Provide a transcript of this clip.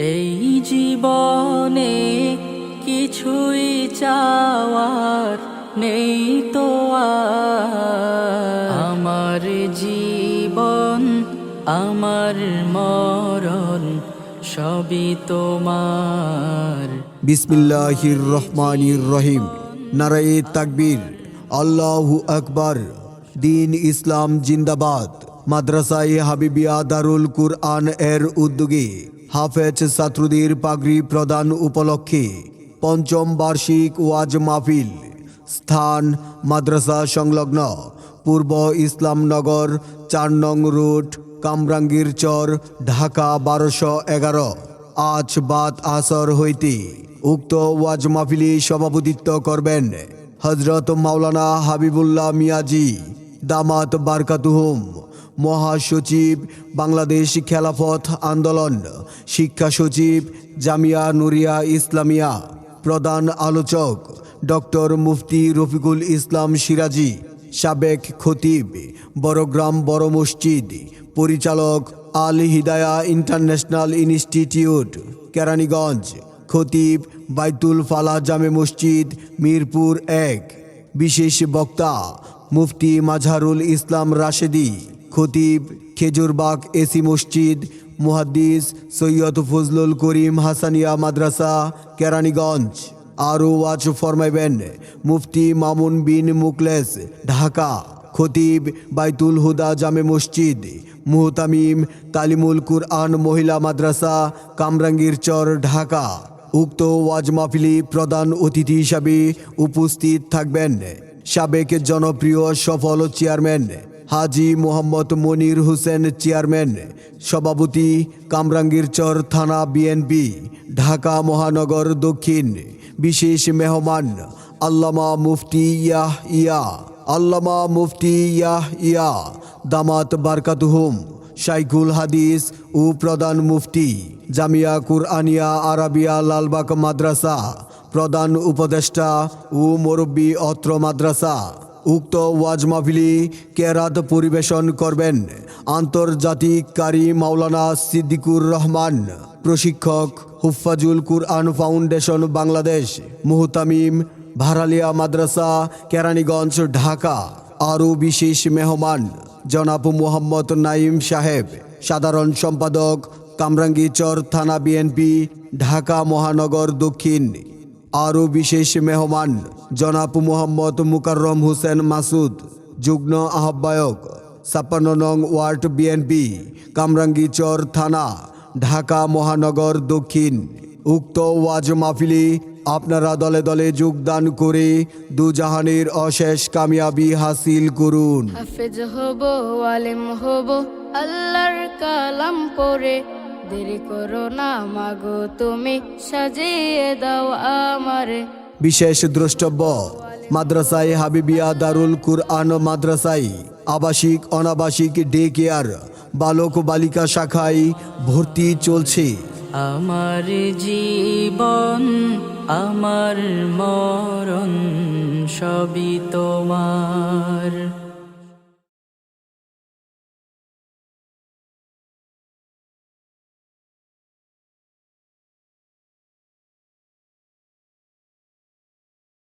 এই জীবনে কিছুই চাওয়ার নেই তো আমার জীবন, আমার মরণ সবই তোমার। বিসমিল্লাহির রহমানির রহিম। নারায়ে তাকবীর। আল্লাহু আকবার। দিন ইসলাম জিন্দাবাদ। মাদ্রাসায়ে হাবিবিয়া দারুল কুরআন এর উদ্যোগে হাফেজ ছাত্রদের পাগড়ি প্রদান উপলক্ষে পঞ্চম বার্ষিক ওয়াজ মাহফিল, স্থান, মাদ্রাসা সংলগ্ন পূর্ব ইসলামনগর, চার নং রুট কামরাঙ্গীর চর, ঢাকা বারোশো এগারো। আজ বাদ আসর হইতে উক্ত ওয়াজ মাহফিলি সভাপতিত্ব করবেন হজরত মাওলানা হাবিবুল্লাহ মিয়াজি, দামাত বারকাতুহুম। মহাসচিব, বাংলাদেশ খেলাফত আন্দোলন, শিক্ষা সচিব জামিয়া নুরিয়া ইসলামিয়া, প্রধান আলোচক ডক্টর মুফতি রফিকুল ইসলাম সিরাজি, সাবেক খতিব বড়গ্রাম বড় মসজিদ, পরিচালক আল হিদায়া ইন্টারন্যাশনাল ইনস্টিটিউট, কেরানীগঞ্জ, খতিব বাইতুল ফালাহ জামে মসজিদ, মিরপুর এক। বিশেষ বক্তা মুফতি মাঝহারুল ইসলাম রাশেদি। খতিব খেজুরবাগ এসি মসজিদ, মুহাদ্দিস, সৈয়দ ফজলুল করিম হাসানিয়া মাদ্রাসা, কেরানীগঞ্জ। আরও ওয়াজ ফরমাইবেন মুফতি মামুন বিন মুকলেস, ঢাকা। খতিব, বাইতুল হুদা জামে মসজিদ, মুহতামিম, তালিমুল কুরআন মহিলা মাদ্রাসা, কামরাঙ্গীর চর, ঢাকা। উক্ত ওয়াজ মাহফিলি প্রধান অতিথি হিসাবে উপস্থিত থাকবেন। সাবেক জনপ্রিয় সফল চেয়ারম্যান হাজি মোহাম্মদ মনির হোসেন চেয়ারম্যান, সভাপতি কামরাঙ্গীর চর থানা বিএনপি, ঢাকা মহানগর দক্ষিণ, বিশেষ মেহমান, আল্লামা মুফতি ইয়াহ ইয়া আল্লামা মুফতি ইয়াহ ইয়া দামাত বারকাতুহুম, শাইখুল হাদিস ও প্রধান মুফতি, জামিয়া কুরআনিয়া আরাবিয়া লালবাগ মাদ্রাসা, প্রধান উপদেষ্টা ও মুরব্বী অত্র মাদ্রাসা। উক্ত ওয়াজ মাহফিলি কেরাত পরিবেশন করবেন আন্তর্জাতিক কারি মাওলানা সিদ্দিকুর রহমান, প্রশিক্ষক হুফাজুল কুরআন ফাউন্ডেশন বাংলাদেশ, মুহতামিম ভারালিয়া মাদ্রাসা, কেরানীগঞ্জ, ঢাকা। আরও বিশেষ মেহমান, জনাব মোহাম্মদ নাইম সাহেব। সাধারণ সম্পাদক কামরাঙ্গীচর থানা বিএনপি, ঢাকা মহানগর দক্ষিণ। আরও বিশেষ মেহমান, জনাব মোহাম্মদ মুকাররম হোসেন মাসুদ, যুগ্ম আহ্বায়ক, ছাপ্পান্ন নং ওয়ার্ড বিএনপি কামরাঙ্গীচর থানা, ঢাকা মহানগর দক্ষিণ। উক্ত ওয়াজ মাহফিলি আপনারা দলে দলে যোগদান করে দুজাহানের অশেষ কামিয়াবি হাসিল করুন। হাফেজ হব আলেম হব, আল্লাহর কালাম পড়ে। দেরি করো না মাগো তুমি সাজিয়ে দাও আমারে। বিশেষ দ্রষ্টব্য মাদ্রাসায় হাবিবিয়া দারুল কুরআন মাদ্রাসায় আবাসিক অনাবাসিক ডে কেয়ার বালক বালিকা শাখায় ভর্তি চলছে। আমার জীবন আমার মরণ সবই তোমার।